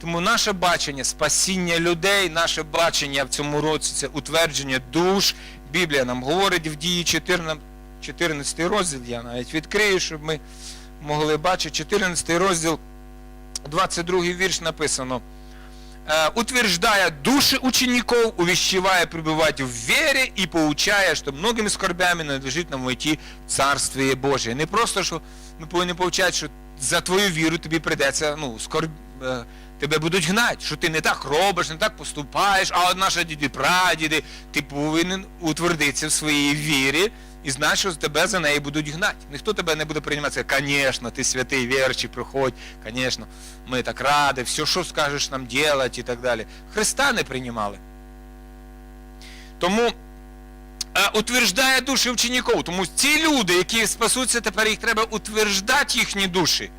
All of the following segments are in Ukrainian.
Тому наше бачення спасіння людей, наше бачення в цьому році це утвердження душ. Біблія нам говорить в дії 14, 14 розділ, я навіть відкрию, щоб ми могли бачити. 14 розділ, 22 вірш написано. Э, утверждая души учеников, увещевая пребывать в вере и поучая, что многими скорбями надлежит нам войти в Царствие Божие. Не просто, що ми повинні повчати, що за твою віру тобі прийдеться, ну, скорб, е, тебе будуть гнати, що ти не так робиш, не так поступаєш, а от наші діди, прадіди, ти повинен утвердитися в своїй вірі і знати, що тебе за неї будуть гнати. Ніхто тебе не буде приймати, звісно, ти святий, вірчий, приходь, звісно, ми так раді, все, що скажеш нам робити і так далі. Христа не приймали. Тому е, утверждає душі учеників. Тому ці люди, які спасуться, тепер їх треба утверждати їхні душі,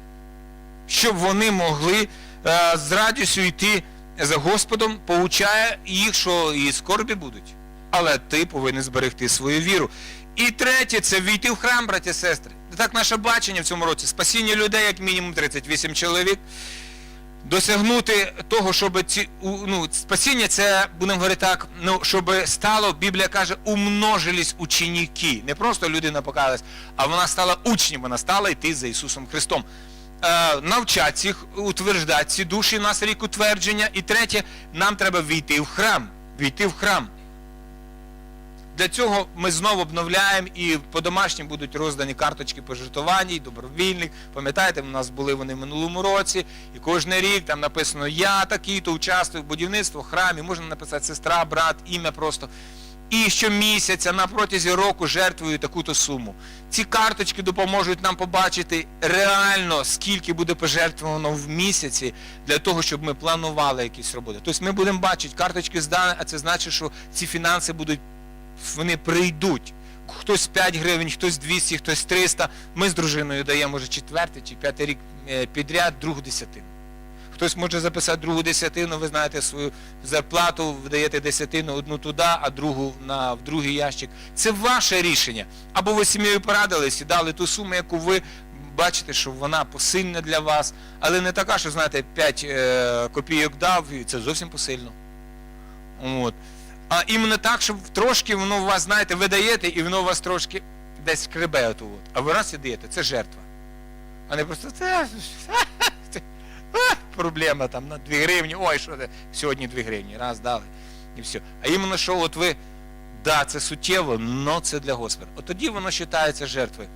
щоб вони могли з радістю йти за Господом, поучає їх, що і скорбі будуть. Але ти повинен зберегти свою віру. І третє це війти в храм, браті сестри. Так наше бачення в цьому році. Спасіння людей, як мінімум 38 чоловік. Досягнути того, щоб ці ну, спасіння, це будемо говорити так, ну щоб стало, Біблія каже, умножились ученики. Не просто людина покаялась, а вона стала учнем, вона стала йти за Ісусом Христом. Е, навчати їх, утверждати ці душі, у нас рік утвердження. І третє, нам треба війти в храм. Війти в храм. Для цього ми знову обновляємо і по домашнім будуть роздані карточки пожертвувань, добровільних. Пам'ятаєте, у нас були вони в минулому році, і кожен рік там написано Я участвую в будівництві, в храмі, можна написати сестра, брат, ім'я просто. І щомісяця на протязі року жертвую таку-то суму. Ці карточки допоможуть нам побачити реально, скільки буде пожертвовано в місяці для того, щоб ми планували якісь роботи. Тобто ми будемо бачити, карточки здані, а це значить, що ці фінанси будуть вони прийдуть. Хтось 5 гривень, хтось 200, хтось 300. Ми з дружиною даємо вже четвертий чи п'ятий рік е, підряд другу десятину. Хтось може записати другу десятину, ви знаєте свою зарплату, вдаєте десятину одну туди, а другу на, в другий ящик. Це ваше рішення. Або ви сім'єю порадились і дали ту суму, яку ви бачите, що вона посильна для вас, але не така, що знаєте, 5 е, копійок дав, і це зовсім посильно. От. А іменно так, щоб трошки воно у вас, знаєте, ви даєте, і воно у вас трошки десь от. А ви раз і даєте, це жертва. А не просто це, проблема там на 2 гривні, ой, що це, сьогодні 2 гривні, раз дали, і все. А іменно, що от ви, да, це суттєво, но це для Господа. От тоді воно вважається жертвою.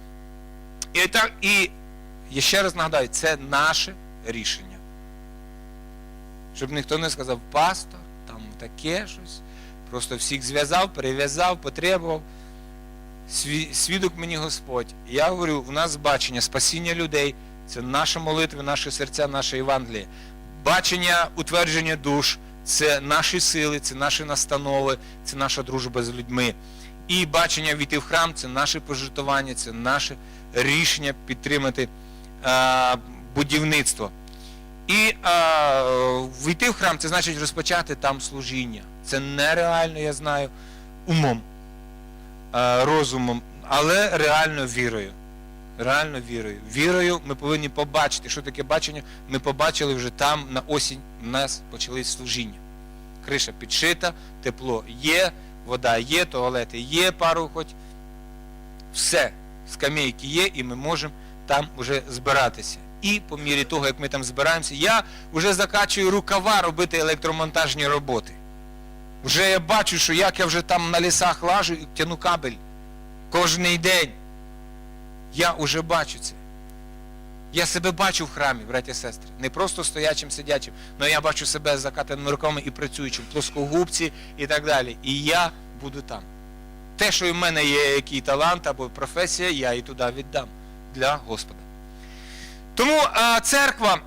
І так, і я ще раз нагадаю, це наше рішення. Щоб ніхто не сказав, пастор, там таке щось. Просто всіх зв'язав, перев'язав, потребував. Свідок мені Господь. Я говорю, у нас бачення спасіння людей це наша молитва, наші серця, наше Євангеліє. Бачення утвердження душ це наші сили, це наші настанови, це наша дружба з людьми. І бачення війти в храм це наше пожертвування, це наше рішення підтримати е, будівництво. І е, війти в храм це значить розпочати там служіння. Це нереально, я знаю, умом, е, розумом, але реально вірою. Реально вірою. Вірою ми повинні побачити, що таке бачення. Ми побачили вже там на осінь у нас почались служіння. Криша підшита, тепло є, вода є, туалети є, пару хоч. Все, скамейки є, і ми можемо там вже збиратися. І по мірі того, як ми там збираємося, я вже закачую рукава робити електромонтажні роботи. Вже я бачу, що як я вже там на лісах лажу і тяну кабель кожний день. Я вже бачу це. Я себе бачу в храмі, браті і сестри. Не просто стоячим, сидячим, але я бачу себе з закатаними руками і працюючим, плоскогубці і так далі. І я буду там. Те, що в мене є який талант або професія, я і туди віддам для Господа. Тому а, церква,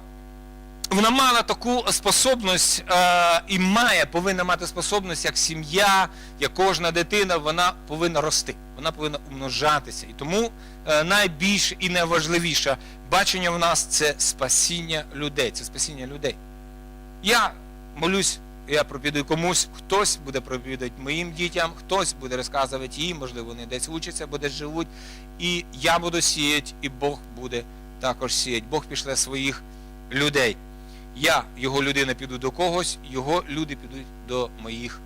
вона мала таку способність е, і має, повинна мати способність, як сім'я, як кожна дитина, вона повинна рости, вона повинна умножатися. І тому е, найбільше і найважливіше бачення в нас це спасіння людей. Це спасіння людей. Я молюсь, я проповідую комусь, хтось буде проповідати моїм дітям, хтось буде розказувати їм, можливо, вони десь учаться, або десь живуть. І я буду сіяти, і Бог буде також сіять. Бог пішле своїх людей. Я, його людина, піду до когось, його люди підуть до моїх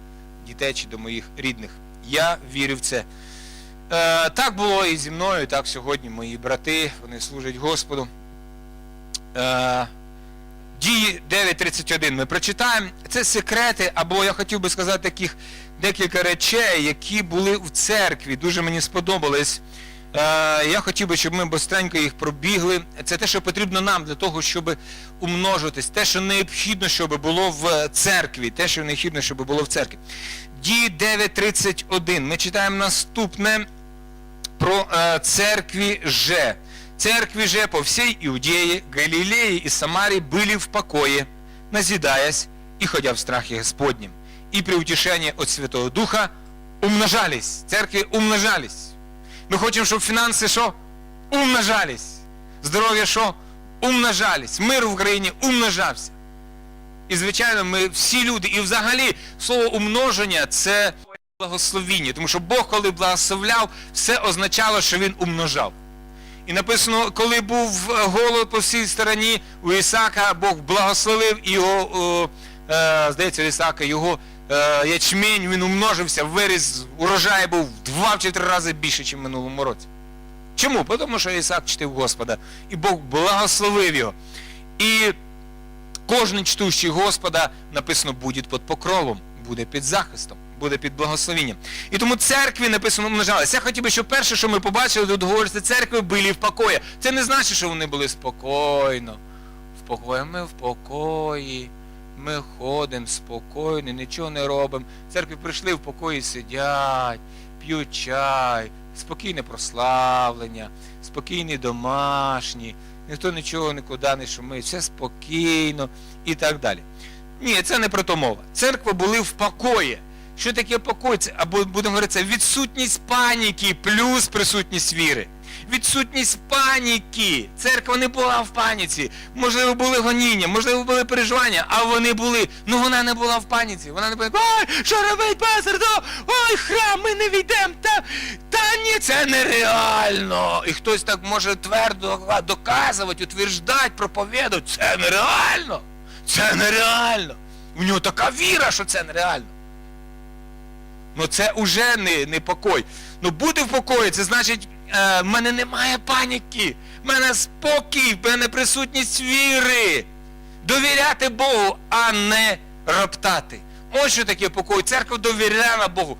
дітей чи до моїх рідних. Я вірю в це. Е, так було і зі мною, так сьогодні мої брати, вони служать Господу. Е, Дії 9.31 ми прочитаємо. Це секрети, або я хотів би сказати таких декілька речей, які були в церкві. Дуже мені сподобались. Е, я хотів би, щоб ми быстренько їх пробігли. Це те, що потрібно нам для того, щоб умножитись, те, що необхідно, щоб було в церкві, те, що необхідно, щоб було в церкві. Дії 9.31. Ми читаємо наступне про э, церкви же. Церкви же по всей Иудее, Галилее и Самарии были в покое, назидаясь и ходя в страхе Господнем. И при утешении от Святого Духа умножались. Церкви умножались. Мы хотим, чтобы финансы что? Умножались. Здоров'я що? Умножались. Мир в Україні умножався. І, звичайно, ми всі люди, і взагалі слово умноження це благословіння, тому що Бог, коли благословляв, все означало, що він умножав. І написано, коли був голод по всій стороні у Ісака, Бог благословив і його, о, е, здається, у Ісака, його е, ячмінь, він умножився, виріс, урожай був два чи три рази більше, ніж в минулому році. Чому? Тому що Ісак чтив Господа, і Бог благословив його. І кожен чтущий Господа, написано, буде під покровом, буде під захистом, буде під благословенням. І тому церкві написано умножалися. Я хотів би, щоб перше, що ми побачили, тут говориться, церкви були в покої. Це не значить, що вони були спокійно. В покої. Ми в покої. Ми ходимо спокійно, нічого не робимо. Церкви прийшли в покої, сидять, п'ють чай, спокійне прославлення, спокійні домашні, ніхто нічого нікуди не шумить, все спокійно і так далі. Ні, це не про то мова. Церкви були в покої. Що таке покой? Це, або будемо говорити, це відсутність паніки плюс присутність віри. Відсутність паніки. Церква не була в паніці. Можливо, були гоніння, можливо, були переживання, а вони були. Ну вона не була в паніці. Вона не була, ой, що робить пастор? То, ой, храм, ми не війдемо. Та, та ні, це нереально. І хтось так може твердо доказувати, утверждати, проповідати. Це нереально. Це нереально. У нього така віра, що це нереально. Ну це уже не, не покой. Ну бути в покої, це значить, в мене немає паніки, в мене спокій, в мене присутність віри. Довіряти Богу, а не роптати. Ось що таке покой. Церква довіряла Богу.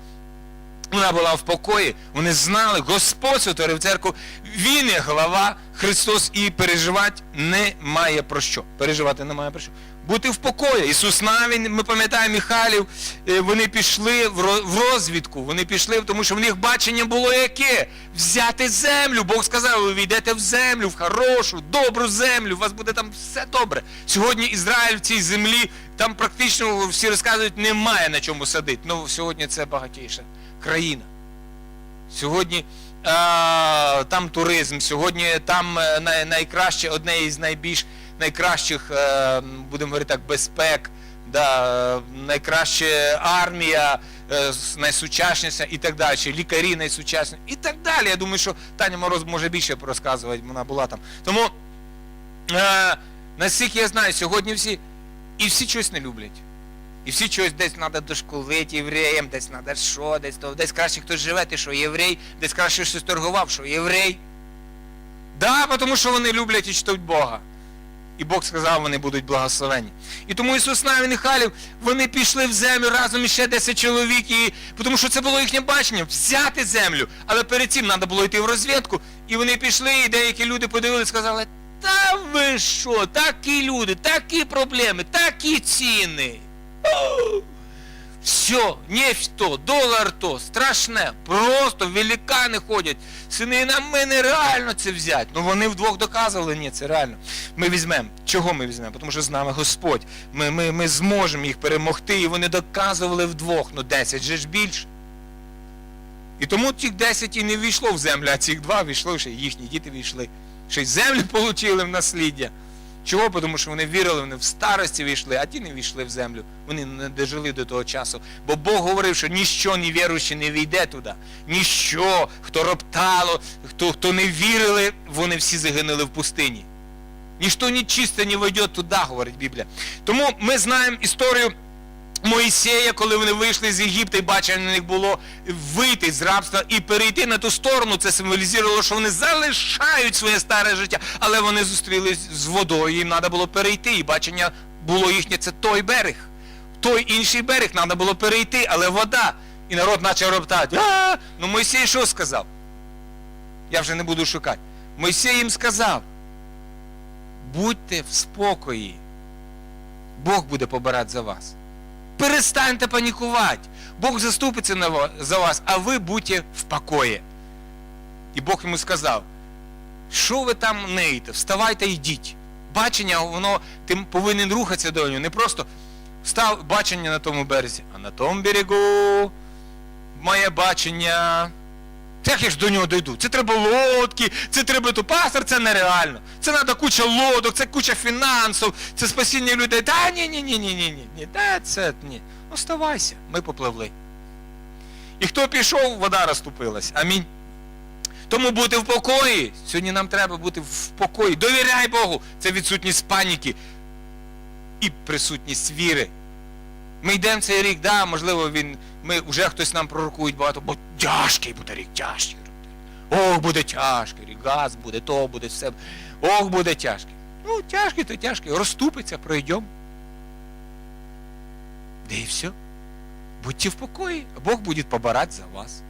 Вона була в покої, вони знали, Господь сотворив церкву, Він є глава, Христос і переживати немає про що. Переживати немає про що. Бути в покої. Ісус навіть, ми пам'ятаємо Михайлів, е, вони пішли в розвідку, вони пішли, тому що в них бачення було яке? Взяти землю. Бог сказав, ви війдете в землю, в хорошу, добру землю, у вас буде там все добре. Сьогодні Ізраїль в цій землі, там практично всі розказують, немає на чому садити. Ну, сьогодні це багатіша країна. Сьогодні там туризм, сьогодні там е, най, найкраще, одне із найбільш найкращих, е, будемо говорити так, безпек, да, е, найкраще армія, е, найсучасніша і так далі, лікарі найсучасніші і так далі. Я думаю, що Таня Мороз може більше порозказувати, вона була там. Тому, наскільки я знаю, сьогодні всі, і всі щось не люблять. І всі чогось десь треба дошколити євреям, десь треба що, десь то, десь краще хтось живе, ти що єврей, десь краще щось торгував, що єврей. Да, тому що вони люблять і чтуть Бога. І Бог сказав, вони будуть благословені. І тому Ісус Навін і Халів, вони пішли в землю разом ще 10 чоловік, і, тому що це було їхнє бачення, взяти землю. Але перед цим треба було йти в розвідку. І вони пішли, і деякі люди подивилися, сказали, та ви що, такі люди, такі проблеми, такі ціни. Все, нефть то, долар то, страшне, просто великани ходять. Сини, нам ми нереально це взяти. Ну вони вдвох доказували, ні, це реально. Ми візьмемо. Чого ми візьмемо? Тому що з нами Господь. Ми, ми, ми зможемо їх перемогти, і вони доказували вдвох. Ну 10 же ж більше. І тому тих 10 і не війшло в землю, а цих два війшло, ще їхні діти війшли. Ще й землю отримали в насліддя. Чого? Тому що вони вірили, вони в старості війшли, а ті не війшли в землю. Вони не дожили до того часу. Бо Бог говорив, що ніщо не віруючи не війде туди. Ніщо, хто роптало, хто, хто не вірили, вони всі загинули в пустині. Ніщо нечисте не войде туди, говорить Біблія. Тому ми знаємо історію Моїсея, коли вони вийшли з Єгипта і бачення на них було вийти з рабства і перейти на ту сторону. Це символізувало, що вони залишають своє старе життя, але вони зустрілись з водою, їм треба було перейти. І бачення було їхнє, це той берег. Той інший берег треба було перейти, але вода. І народ почав роптати. Ну Мойсей що сказав? Я вже не буду шукати. Мойсей їм сказав: будьте в спокої. Бог буде побирати за вас. Перестаньте панікувати. Бог заступиться за вас, а ви будьте в покої. І Бог йому сказав: що ви там неїте? Вставайте йдіть. Бачення, воно ти повинен рухатися до нього. Не просто став бачення на тому березі, а на тому берегу моє бачення. Як я ж до нього дойду? Це треба лодки, це треба то пастор, це нереально. Це треба куча лодок, це куча фінансів, це спасіння людей. Та ні, ні, ні, ні, ні, ні, ні, та це ні. Ну ставайся, ми попливли. І хто пішов, вода розступилась. Амінь. Тому бути в покої. Сьогодні нам треба бути в покої. Довіряй Богу. Це відсутність паніки і присутність віри. Ми йдемо цей рік, да, можливо, він, ми, вже хтось нам пророкують багато, бо тяжкий буде рік, тяжкий. Ох, буде тяжкий рік, газ буде, то буде, все. Ох, буде тяжкий. Ну, тяжкий, то тяжкий. Розступиться, пройдемо. Да і все. Будьте в покої, а Бог буде побирати за вас.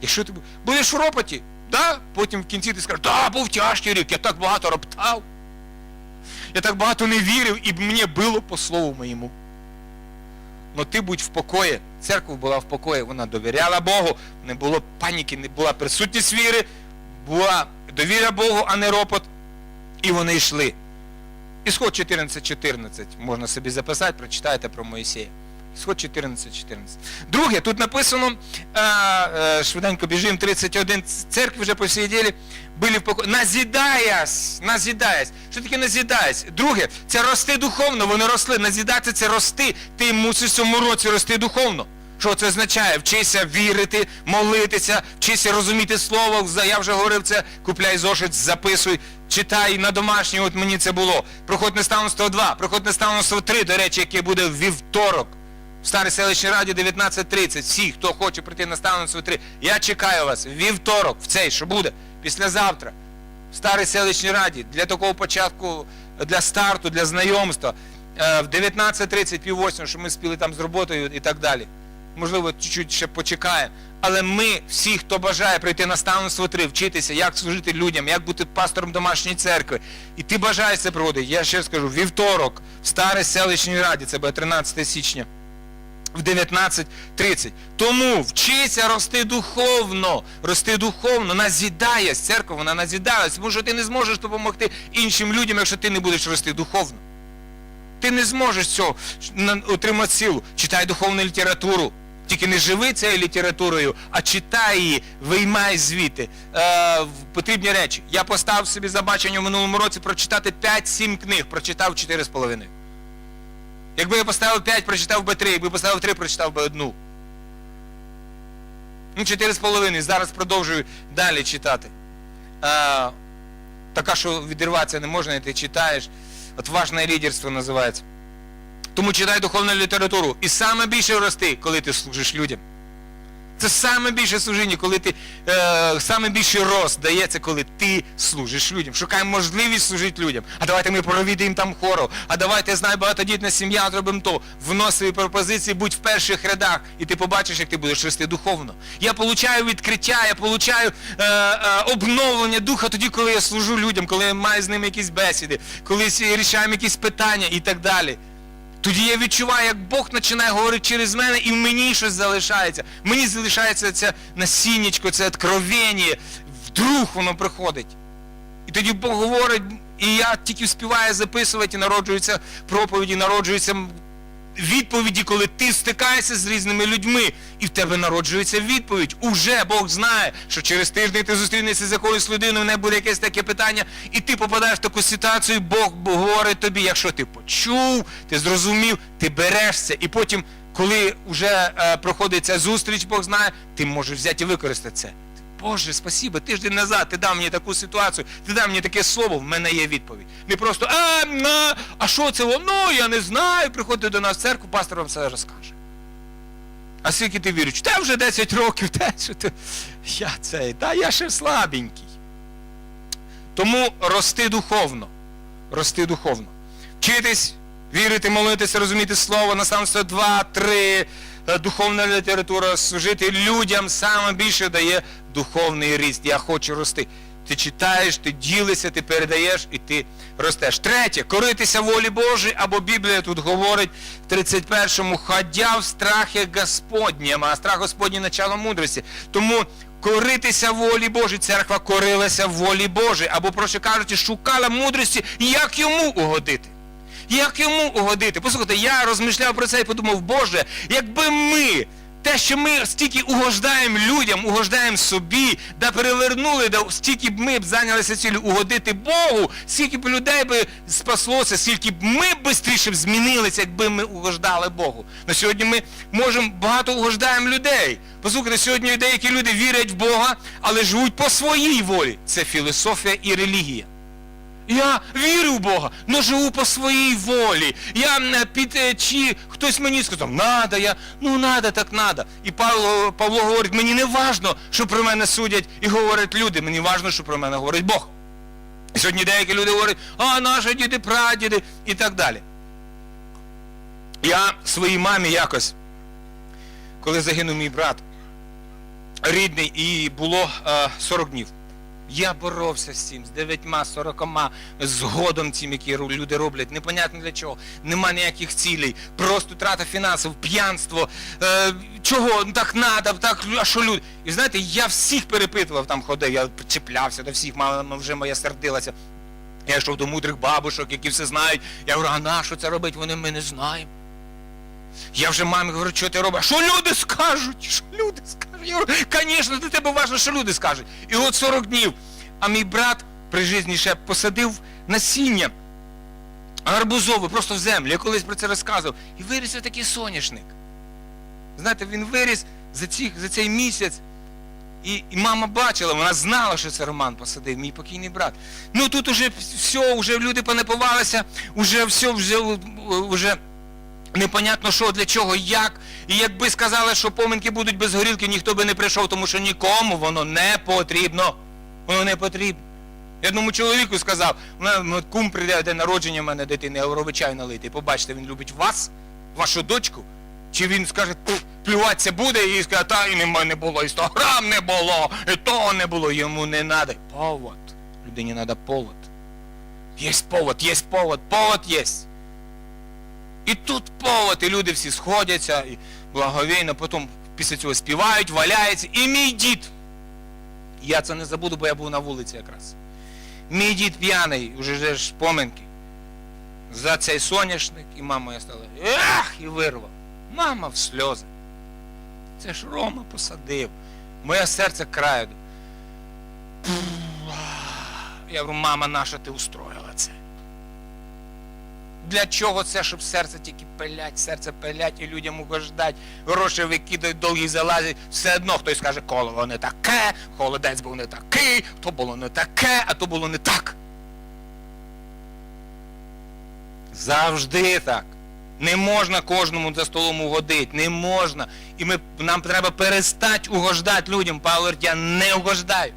Якщо ти будеш в ропоті, да, потім в кінці ти скажеш, да, був тяжкий рік, я так багато роптав. Я так багато не вірив, і мені було по слову моєму. Но ти будь в покої. Церква була в покої, вона довіряла Богу, не було паніки, не була присутність віри, була довіра Богу, а не ропот. І вони йшли. Ісход 14.14 можна собі записати, прочитайте про Моїсея. Ісход 14.14. Друге, тут написано, а, а, швиденько біжим, 31, церкви вже по всій ділі були в покої. Назідаясь, назідаясь. Що таке назідаясь? Друге, це рости духовно, вони росли. Назідатися це рости. Ти мусиш в цьому році рости духовно. Що це означає? Вчися вірити, молитися, вчися розуміти слово. Я вже говорив це, купляй зошит, записуй, читай на домашній, от мені це було. Проходь наставництво 2, проходь наставництво 3, до речі, яке буде в вівторок. В Старій селищній раді 19.30. Всі, хто хоче прийти на наставництво 3, я чекаю вас вівторок, в цей, що буде, післязавтра. В Старій селищній раді для такого початку, для старту, для знайомства. Е, В 19.30, пів щоб ми спіли там з роботою і так далі. Можливо, чуть-чуть ще почекаємо. Але ми, всі, хто бажає прийти на наставництво 3, вчитися, як служити людям, як бути пастором домашньої церкви. І ти бажаєш це проводити. Я ще скажу, вівторок, в Старій селищній раді, це буде 13 січня в 19.30. Тому вчися рости духовно, рости духовно, назідаясь, церква, вона назідалась, тому що ти не зможеш допомогти іншим людям, якщо ти не будеш рости духовно. Ти не зможеш цього отримати силу. Читай духовну літературу. Тільки не живи цією літературою, а читай її, виймай звідти. Е, потрібні речі. Я поставив собі за бачення в минулому році прочитати 5-7 книг, прочитав 4,5. Якби я поставив 5, прочитав би 3, якби поставив 3, прочитав би одну. Ну, 4,5. Зараз продовжую далі читати. А, така, що відірватися не можна, і ти читаєш. Отважне лідерство називається. Тому читай духовну літературу. І саме більше рости, коли ти служиш людям. Це саме більше служіння, коли ти е, саме більший рост дається, коли ти служиш людям. Шукай можливість служити людям. А давайте ми провідаємо там хору. А давайте знай багатодітна сім'я, зробимо то. Вносові пропозиції, будь в перших рядах, і ти побачиш, як ти будеш рости духовно. Я получаю відкриття, я получаю е, е, обновлення духа тоді, коли я служу людям, коли я маю з ними якісь бесіди, коли рішаємо якісь питання і так далі. Тоді я відчуваю, як Бог починає говорити через мене, і в мені щось залишається. Мені залишається це насіннячко, це откровення, вдруг воно приходить. І тоді Бог говорить, і я тільки співаю записувати, і народжуються проповіді, народжуються відповіді, коли ти стикаєшся з різними людьми, і в тебе народжується відповідь. Уже Бог знає, що через тиждень ти зустрінешся з якоюсь людиною, в неї буде якесь таке питання, і ти попадаєш в таку ситуацію, Бог говорить тобі, якщо ти почув, ти зрозумів, ти берешся, і потім, коли вже е, проходить ця зустріч, Бог знає, ти можеш взяти і використати це. Боже, спасибо, тиждень назад ти дав мені таку ситуацію, ти дав мені таке слово, в мене є відповідь. Не просто а, на, а що це воно? Я не знаю. Приходьте до нас в церкву, пастор вам все розкаже. А скільки ти віруєш? Та вже 10 років, та що ти. Я цей, та я ще слабенький. Тому рости духовно. Рости духовно. Вчитись, вірити, молитися, розуміти слово, наставництво 2, 3, е, духовна література, служити людям саме більше дає духовний ріст. Я хочу рости. Ти читаєш, ти ділишся, ти передаєш і ти ростеш. Третє, коритися волі Божій, або Біблія тут говорить в 31-му, ходя в страхі Господнім, а страх Господній начало мудрості. Тому коритися волі Божій, церква корилася волі Божій, або, проще кажучи, шукала мудрості, як йому угодити. Як йому угодити? Послухайте, я розмишляв про це і подумав, Боже, якби ми, те, що ми стільки угождаємо людям, угождаємо собі, да перевернули, да стільки б ми б зайнялися цілею угодити Богу, скільки б людей би спаслося, скільки б ми б змінилися, якби ми угождали Богу. На сьогодні ми можемо багато угождаємо людей. Послухайте, сьогодні деякі люди вірять в Бога, але живуть по своїй волі. Це філософія і релігія. Я вірю в Бога, але живу по своїй волі. Я під е, чи хтось мені сказав, надо, я, ну надо, так надо. І Павло, Павло говорить, мені не важно, що про мене судять і говорять люди, мені важно, що про мене говорить Бог. І сьогодні деякі люди говорять, а наші діди, прадіди і так далі. Я своїй мамі якось, коли загинув мій брат, рідний, і було е, 40 днів. Я боровся з цим, з дев'ятьма, сорокома, згодом цим, які люди роблять, непонятно для чого, нема ніяких цілей, просто трата фінансів, п'янство, е, чого, ну так надо, так, а що люди. І знаєте, я всіх перепитував, там ходив, я чіплявся до всіх, мама вже моя сердилася. Я йшов до мудрих бабушок, які все знають. Я говорю, а на що це робить? Вони ми не знаємо. Я вже мамі говорю, що ти робиш? Що люди скажуть? Що люди скажуть? Я говорю, звісно, для тебе важливо, що люди скажуть. І от 40 днів. А мій брат при житті ще посадив насіння гарбузове просто в землю. Я колись про це розказував. І виріс такий соняшник. Знаєте, він виріс за, ці, за цей місяць. І, і мама бачила, вона знала, що це Роман посадив, мій покійний брат. Ну тут уже все, вже люди понапивалися, уже все, вже, вже непонятно що, для чого, як. І якби сказали, що поминки будуть без горілки, ніхто би не прийшов, тому що нікому воно не потрібно. Воно не потрібно. Я одному чоловіку сказав, кум прийде день народження в мене дитини, я робить чай налити. Побачите, він любить вас, вашу дочку. Чи він скаже, плюватися буде і скаже, та і нема не було, і 100 грам не було, і того не було, йому не треба. Повод. Людині треба повод. Є повод, є повод, повод є. І тут повод, і люди всі сходяться, і благовійно, потім після цього співають, валяються. І мій дід. Я це не забуду, бо я був на вулиці якраз. Мій дід п'яний, уже ж поминки. За цей соняшник, і мама моя стала, ех, і вирвав. Мама в сльози. Це ж Рома посадив. Моє серце краю. Я говорю, мама наша, ти устроїла. Для чого це, щоб серце тільки пилять, серце пилять і людям угождать, гроші викидають, довгі залазять, все одно хтось скаже, коло не таке, холодець був не такий, то було не таке, а то було не так. Завжди так. Не можна кожному за столом угодити, не можна. І ми, нам треба перестати угождати людям. Павло говорить, я не угождаю.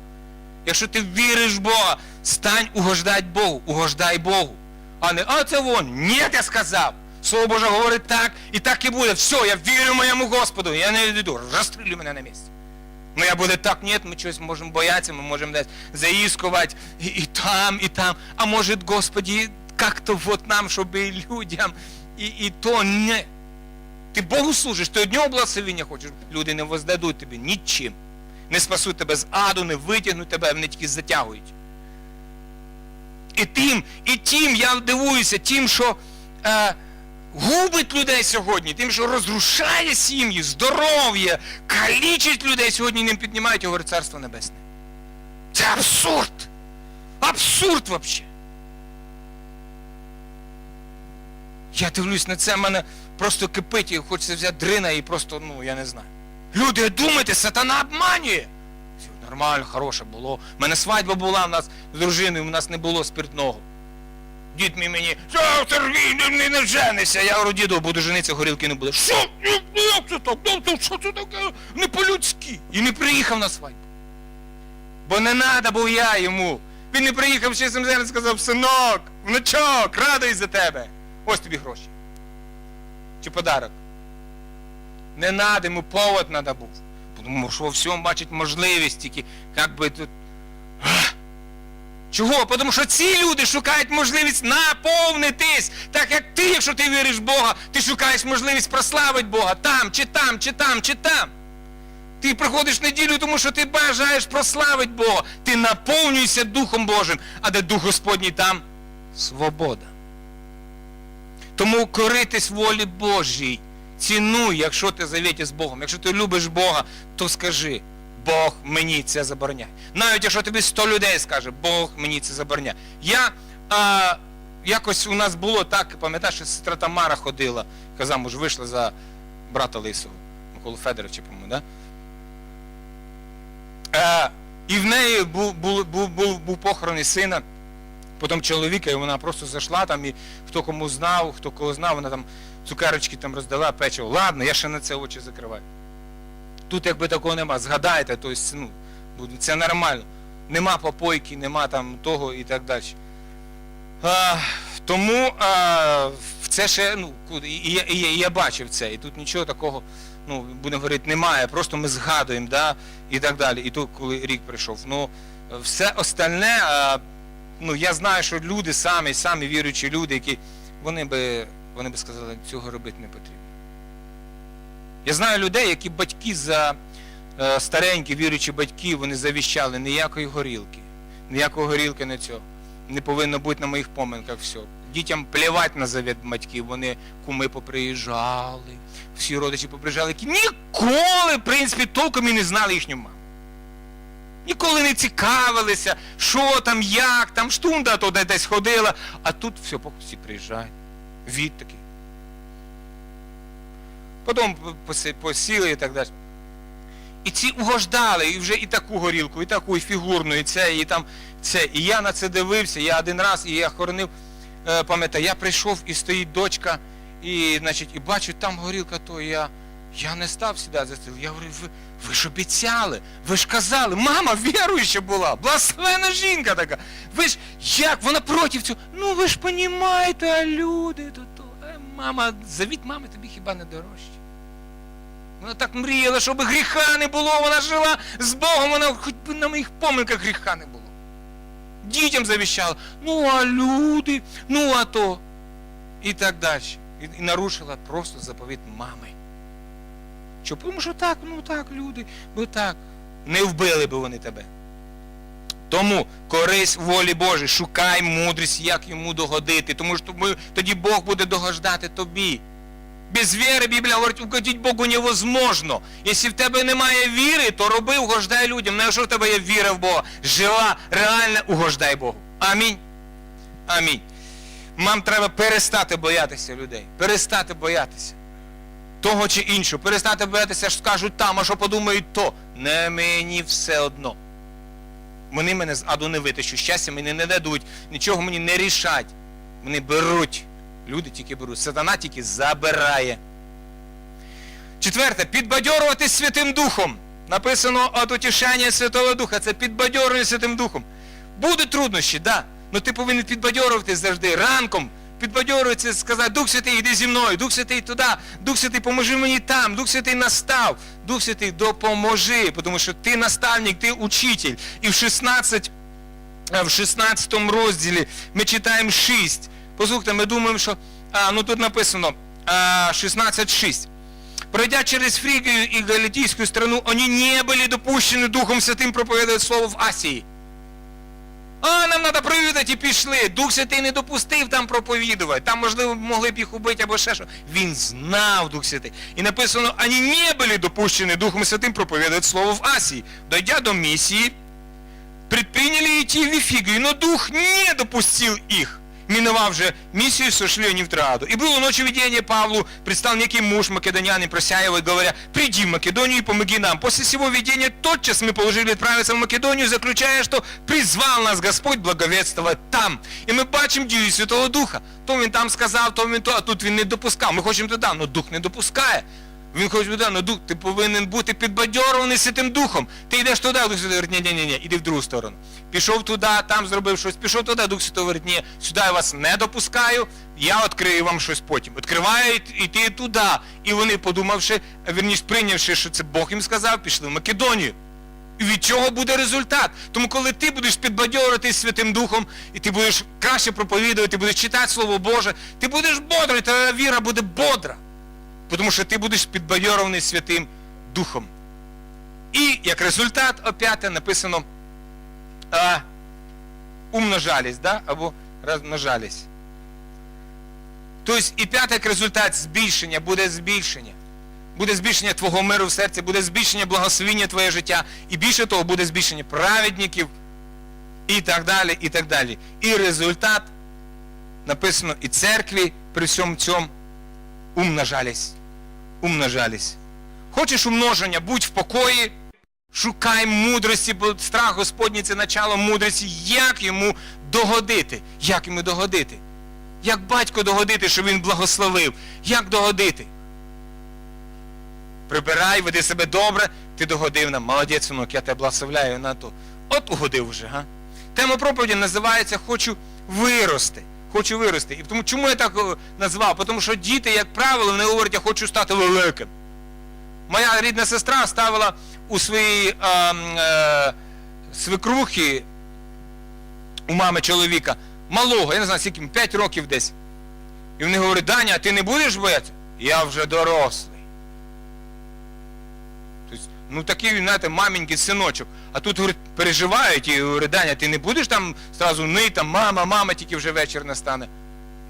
Якщо ти віриш в Бога, стань угождати Богу, угождай Богу. А не, а це вон, ні, я сказав. Слово Боже говорить так, і так і буде. Все, я вірю моєму Господу, я не йду, розстрілюй мене на місці. Ну я буде так, ні, ми щось можемо боятися, ми можемо десь заискувати і, і там, і там. А може, Господи, как-то вот нам, щоб і людям, і, і то не. Ти Богу служиш, ти одного благословення хочеш. Люди не воздадуть тобі нічим. Не спасуть тебе з аду, не витягнуть тебе, вони тільки затягують. І тим, і тим я дивуюся, тим, що е, губить людей сьогодні, тим, що розрушає сім'ї, здоров'я, калічить людей сьогодні ним піднімають говорить Царство Небесне. Це абсурд! Абсурд взагалі. Я дивлюсь на це, в мене просто кипить і хочеться взяти дрина і просто, ну, я не знаю. Люди, думайте, сатана обманює. Нормально, хороше було. У мене свадьба була, у нас з дружиною, у нас не було спиртного. Дід мій мені, Сергій, не, не, женися. Я говорю, діду, буду жениться, горілки не буде. Що? Як як це так? Ну, Що це таке? Не по-людськи. І не приїхав на свадьбу. Бо не надо був я йому. Він не приїхав ще землянин сказав, синок, внучок, радий за тебе. Ось тобі гроші. Чи подарок. Не надо, йому повод надо був. Тому во всьому бачить можливість тільки, як би тут. Чого? Тому що ці люди шукають можливість наповнитись. Так як ти, якщо ти віриш в Бога, ти шукаєш можливість прославити Бога там, чи там, чи там, чи там. Ти приходиш неділю, тому що ти бажаєш прославити Бога. Ти наповнюєшся Духом Божим, а де Дух Господній там свобода. Тому коритись волі Божій. Цінуй, якщо ти завіті з Богом. Якщо ти любиш Бога, то скажи, Бог мені це забороняє. Навіть якщо тобі 100 людей скаже, Бог мені це забороняє. Я а, якось у нас було так, пам'ятаєш, що сестра Тамара ходила, казав, може, вийшла за брата Лисого, Миколу Федоровича, по-моєму, да? Е, і в неї був, був, був, був, був похороний сина, потім чоловіка, і вона просто зайшла там, і хто кому знав, хто кого знав, вона там цукерочки там роздала, печиво. Ладно, я ще на це очі закриваю. Тут якби такого нема. Згадайте, то есть, ну, це нормально. Нема попойки, нема там того і так далі. А, тому а, це ще, ну, і, я- і, і я бачив це, і тут нічого такого, ну, будемо говорити, немає. Просто ми згадуємо, да, і так далі. І тут, коли рік прийшов. Ну, все остальне, а, ну, я знаю, що люди самі, самі віруючі люди, які вони би, вони би сказали, цього робити не потрібно. Я знаю людей, які батьки за е, старенькі, віруючі батьки, вони завіщали ніякої горілки. Ніякої горілки не цього. Не повинно бути на моїх поминках все. Дітям плівати на завіт батьків, вони куми поприїжджали, всі родичі поприїжджали, які ніколи, в принципі, толком і не знали їхню маму. Ніколи не цікавилися, що там, як, там штунда то десь ходила, а тут все, всі приїжджають. Від такий. Потім посіли і так далі. І ці угождали, і вже і таку горілку, і таку, і фігурну, і це, і там це. І я на це дивився, я один раз, і я хоронив, е, пам'ятаю, я прийшов і стоїть дочка, і, значить, і бачу, там горілка, то я. Я не став сідати за стіл. Я говорю, ви, ви ж обіцяли, ви ж казали, мама віруюча була, благословена жінка така. Ви ж як, вона проти цього. Ну ви ж понімаєте, а люди то то. Е, мама, завіт мами тобі хіба не дорожче. Вона так мріяла, щоб гріха не було, вона жила з Богом, вона хоч би на моїх помилках гріха не було. Дітям завіщала, ну а люди, ну а то. І так далі. І, і нарушила просто заповіт мами. Що, тому що так, ну так, люди, бо так. Не вбили би вони тебе. Тому корись волі Божій, шукай мудрість, як йому догодити, тому що тоді Бог буде догождати тобі. Без віри, Біблія говорить, угодити Богу невозможно. Якщо в тебе немає віри, то роби, угождай людям. Ну якщо в тебе є віра в Бога, жива, реальна, угождай Богу. Амінь. Амінь. Нам треба перестати боятися людей. Перестати боятися того чи іншого. Перестати боятися, що скажуть там, а що подумають то. Не мені все одно. Вони мене з аду не витащуть, щастя мені не дадуть, нічого мені не рішать. Вони беруть. Люди тільки беруть. Сатана тільки забирає. Четверте, підбадьорувати Святим Духом. Написано от утішання Святого Духа. Це підбадьорювання Святим Духом. Будуть труднощі, так. Да. Ну ти повинен підбадьорувати завжди ранком Підбадьорюватися, сказати, Дух Святий, йди зі мною, Дух Святий туди, Дух Святий, поможи мені там, Дух Святий настав, Дух Святий допоможи, тому що ти наставник, ти учитель. І в 16, е, в 16 розділі ми читаємо 6. Послухайте, ми думаємо, що а, ну тут написано а, 16.6. Пройдя через Фригию и Галатийскую страну, они не были допущены Духом Святым проповедовать Слово в Асії. А, нам треба провідати і пішли. Дух Святий не допустив там проповідувати. Там, можливо, могли б їх убити або ще що. Він знав Дух Святий. І написано, ані не були допущені Духом Святим проповідувати Слово в Асії. Дойдя до місії, предприняли идти в Вифигию, но Дух не допустил их. миновав же миссию, сошли они в Троаду. И было ночью видение Павлу, предстал некий муж македонянин, прося его и говоря, приди в Македонию и помоги нам. После всего видения тотчас мы положили отправиться в Македонию, заключая, что призвал нас Господь благовествовать там. І ми бачимо дію Святого Духа. То він там сказав, то він то, а тут він не допускав. Ми хочемо туди, але Дух не допускає. Він хоче туди, але Дух, ти повинен бути підбадьорований Святим Духом. Ти йдеш туди, Дух Святий говорить, ні, ні, ні, ні, іди в другу сторону. Пішов туди, там зробив щось, пішов туди, Дух Святий говорить, ні, сюди я вас не допускаю, я відкрию вам щось потім. Відкриваю і йти туди. І вони, подумавши, вірніше прийнявши, що це Бог їм сказав, пішли в Македонію. І від чого буде результат? Тому коли ти будеш підбадьорити Святим Духом, і ти будеш краще проповідувати, будеш читати Слово Боже, ти будеш бодрий, твоя віра буде бодра. Тому що ти будеш підбадьорований Святим Духом. І як результат, опять написано а, умножались, да? або розмножались. Тобто і п'ятий як результат збільшення, буде збільшення. Буде збільшення твого миру в серці, буде збільшення благословіння твоє життя. І більше того, буде збільшення праведників і так далі, і так далі. І результат написано і церкві при всьому цьому умножались. Умножались. Хочеш умноження, будь в покої, шукай мудрості, бо страх Господній це начало мудрості. Як йому догодити? Як йому догодити? Як батько догодити, щоб він благословив? Як догодити? Прибирай, веди себе добре, ти догодив нам. Молодець, синок, я тебе благословляю на то. От угодив вже, га? Тема проповіді називається Хочу вирости. Хочу вирости. І тому чому я так назвав? Тому що діти, як правило, вони говорять, я хочу стати великим. Моя рідна сестра ставила у своїй е, е, свекрухи у мами чоловіка малого, я не знаю, скільки, 5 років десь. І вони говорять, Даня, ти не будеш боятися? Я вже дорослий. Ну такий, знаєте, маменький синочок. А тут, говорить, переживають і говорять, Даня, ти не будеш там зразу там, мама, мама, тільки вже вечір настане.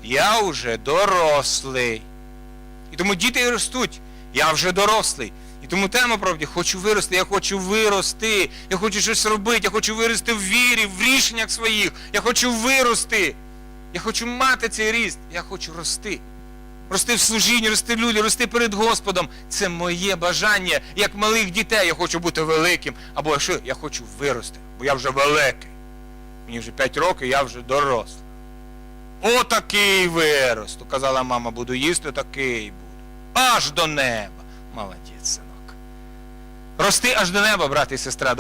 Я вже дорослий. І тому діти ростуть. Я вже дорослий. І тому тема правді, хочу вирости, я хочу вирости, я хочу щось робити, я хочу вирости в вірі, в рішеннях своїх, я хочу вирости. Я хочу мати цей ріст, я хочу рости. Рости в служінні, рости в люді, рости перед Господом. Це моє бажання, як малих дітей. Я хочу бути великим. Або що? Я хочу вирости, бо я вже великий. Мені вже 5 років, я вже дорослий. Отакий виросту, казала мама, буду їсти, такий буду. Аж до неба. Молодець, синок. Рости аж до неба, брат і сестра.